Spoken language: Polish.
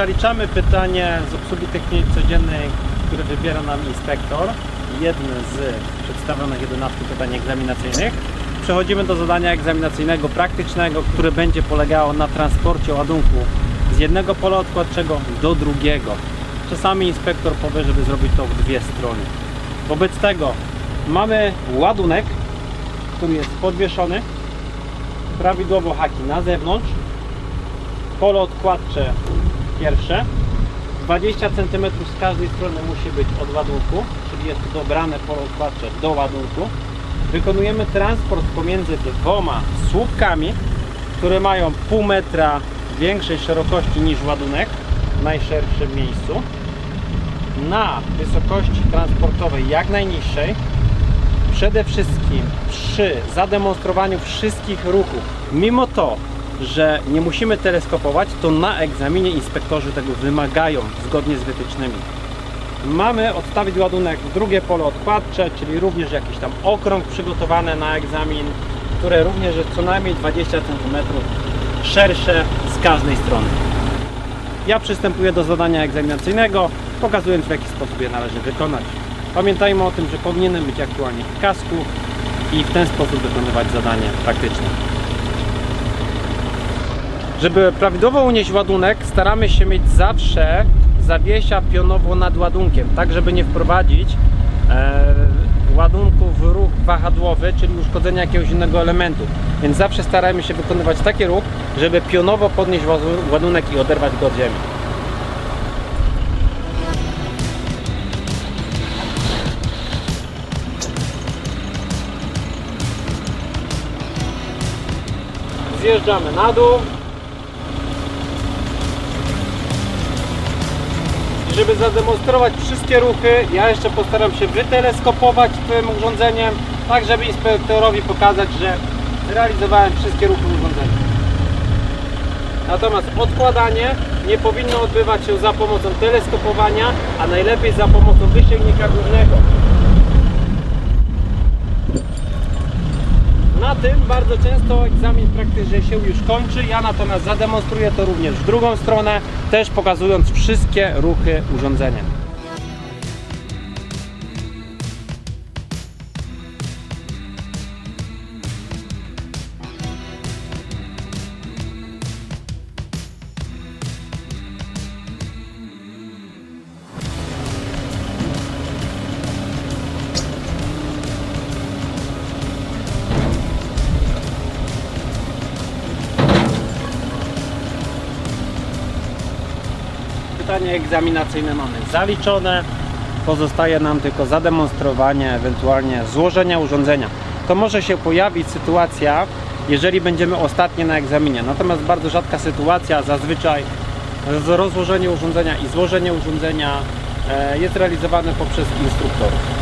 zaliczamy pytanie z obsługi techniki codziennej, które wybiera nam inspektor, jedne z przedstawionych 11 pytań egzaminacyjnych, przechodzimy do zadania egzaminacyjnego praktycznego, które będzie polegało na transporcie ładunku z jednego pola odkładczego do drugiego. Czasami inspektor powie, żeby zrobić to w dwie strony. Wobec tego mamy ładunek, który jest podwieszony, prawidłowo haki na zewnątrz, pole odkładcze pierwsze, 20 cm z każdej strony musi być od ładunku, czyli jest dobrane pole odkładcze do ładunku. Wykonujemy transport pomiędzy dwoma słupkami, które mają pół metra większej szerokości niż ładunek w najszerszym miejscu. Na wysokości transportowej jak najniższej. Przede wszystkim przy zademonstrowaniu wszystkich ruchów, mimo to, że nie musimy teleskopować, to na egzaminie inspektorzy tego wymagają zgodnie z wytycznymi. Mamy odstawić ładunek w drugie pole odkładcze, czyli również jakiś tam okrąg przygotowany na egzamin, które również jest co najmniej 20 cm szersze z każdej strony. Ja przystępuję do zadania egzaminacyjnego, pokazując w jaki sposób je należy wykonać. Pamiętajmy o tym, że powinienem być aktualnie w kasku i w ten sposób wykonywać zadanie praktyczne. Żeby prawidłowo unieść ładunek, staramy się mieć zawsze zawiesia pionowo nad ładunkiem, tak żeby nie wprowadzić e, ładunku w ruch wahadłowy, czyli uszkodzenia jakiegoś innego elementu. Więc zawsze staramy się wykonywać taki ruch, żeby pionowo podnieść ładu- ładunek i oderwać go od ziemi. Zjeżdżamy na dół. Żeby zademonstrować wszystkie ruchy, ja jeszcze postaram się wyteleskopować tym urządzeniem, tak żeby inspektorowi pokazać, że realizowałem wszystkie ruchy urządzenia. Natomiast odkładanie nie powinno odbywać się za pomocą teleskopowania, a najlepiej za pomocą wysięgnika górnego. Tym bardzo często egzamin praktyczny się już kończy. Ja natomiast zademonstruję to również w drugą stronę, też pokazując wszystkie ruchy urządzenia. Pytanie egzaminacyjne mamy zaliczone. Pozostaje nam tylko zademonstrowanie, ewentualnie złożenia urządzenia. To może się pojawić sytuacja, jeżeli będziemy ostatnie na egzaminie. Natomiast bardzo rzadka sytuacja, zazwyczaj rozłożenie urządzenia i złożenie urządzenia e, jest realizowane poprzez instruktorów.